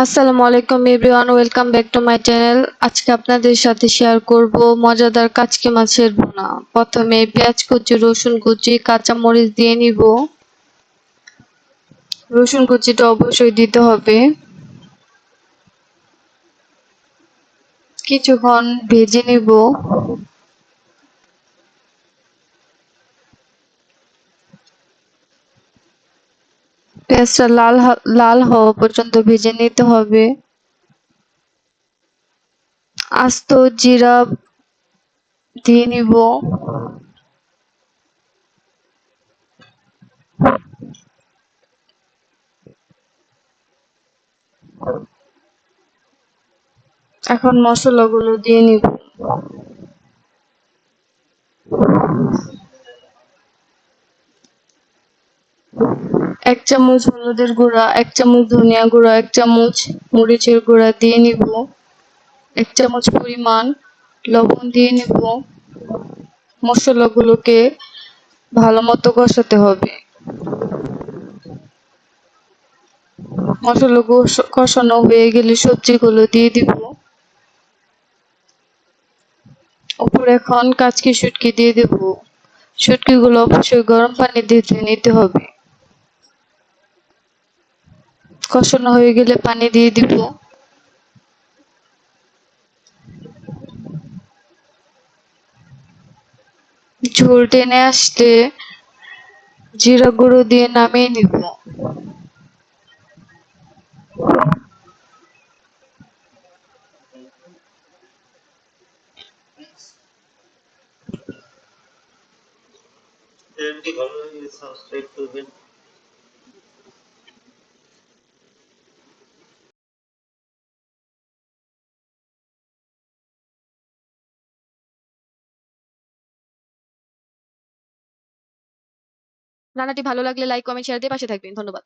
আসসালামু আলাইকুম everyone, welcome back to my channel. আজকে আপনাদের সাথে শেয়ার করব মজাদার কাচকি মাছের ভুনা। প্রথমে পেঁয়াজ, কুচি, রসুন, কুচি, কাঁচা মরিচ দিয়ে নিব। রসুন কুচিটা অবশ্যই দিতে হবে। কিছুক্ষণ ভেজে নিব। পেঁয়াজটা লাল লাল হওয়া পর্যন্ত ভেজে নিতে হবে। আস্ত জিরা দিয়ে নিব। এখন মশলাগুলো দিয়ে নিব। এক চামচ হলুদের গুঁড়া, এক চামচ ধনিয়া গুঁড়া, এক চামচ মরিচের গুঁড়া দিয়ে নিব, এক চামচ পরিমাণ লবণ দিয়ে নিব। মশলাগুলোকে ভালো মতো কষাতে হবে। মশলা কষানো হয়ে গেলে সবজিগুলো দিয়ে দিব। উপরে এখন কাচকি শুটকি দিয়ে দেব। শুটকিগুলো অবশ্যই গরম পানি দিয়ে নিতে হবে। কষানো হয়ে গেলে পানি দিয়ে দিব। ঝোল টেনে আসতে জিরা গুঁড়ো দিয়ে নামিয়ে নিব। চ্যানেলটি ভালো লাগলে সাবস্ক্রাইব করবেন। রান্নাটি ভালো লাগলে লাইক কমেন্ট শেয়ার দিয়ে পাশে থাকবেন। ধন্যবাদ।